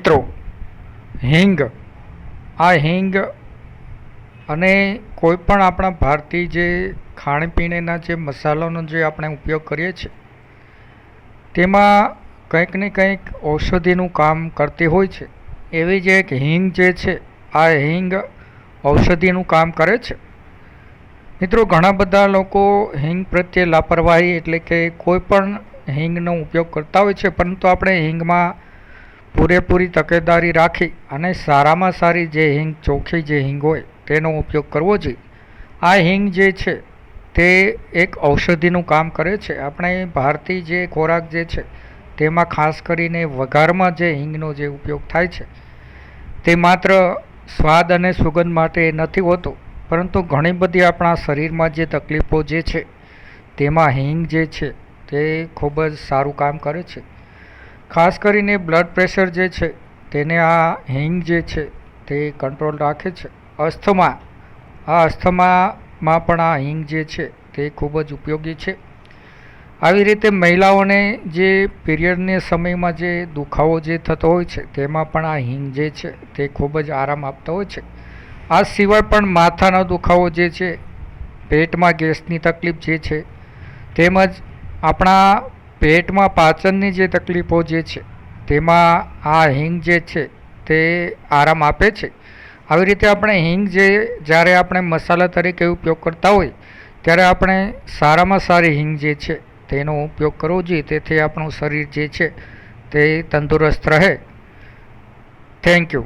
મિત્રો, હિંગ. આ હિંગ અને કોઈ પણ આપણા ભારતીય જે ખાણીપીણીના જે મસાલાનો જે આપણે ઉપયોગ કરીએ છીએ, તેમાં કંઈક ને કંઈક ઔષધિનું કામ કરતી હોય છે. એવી જ એક હિંગ જે છે, આ હિંગ ઔષધિનું કામ કરે છે. મિત્રો, ઘણા બધા લોકો હિંગ પ્રત્યે લાપરવાહી એટલે કે કોઈ પણ હિંગનો ઉપયોગ કરતા હોય છે, પરંતુ આપણે હિંગમાં પૂરેપૂરી તકેદારી રાખી અને સારામાં સારી જે હિંગ ચોખ્ખી જે હિંગ હોય તેનો ઉપયોગ કરવો જોઈએ. આ હિંગ જે છે તે એક ઔષધિનું કામ કરે છે. આપણે ભારતીય જે ખોરાક જે છે તેમાં ખાસ કરીને વઘારમાં જે હિંગનો જે ઉપયોગ થાય છે તે માત્ર સ્વાદ અને સુગંધ માટે નથી હોતો, પરંતુ ઘણી બધી આપણા શરીરમાં જે તકલીફો જે છે તેમાં હિંગ જે છે તે ખૂબ જ સારું કામ કરે છે. ખાસ કરીને બ્લડ પ્રેશર જે છે, તેને આ હિંગ જે છે, તે કંટ્રોલ રાખે છે. અસ્થમા, આ અસ્થમામાં પણ આ હિંગ જે છે, તે ખૂબ જ ઉપયોગી છે. આવી રીતે મહિલાઓને જે પીરિયડને સમયમાં જે દુખાવો જે થતો હોય છે, તેમાં પણ આ હિંગ જે છે, તે ખૂબ જ આરામ આપતો હોય છે. આ સિવાય પણ માથાનો દુખાવો જે છે, પેટમાં ગેસની તકલીફ જે છે, તેમજ આપણા પેટમાં પાચનની જે તકલીફો જે છે, તેમાં આ હિંગ જે છે, તે આરામ આપે છે. આવી રીતે આપણે હિંગ જે, જ્યારે આપણે મસાલા તરીકે ઉપયોગ કરતા હોય, ત્યારે આપણે સારામાં સારી હિંગ જે છે, તેનો ઉપયોગ કરવો જોઈએ. તેથી આપણું શરીર જે છે, તે તંદુરસ્ત રહે. Thank you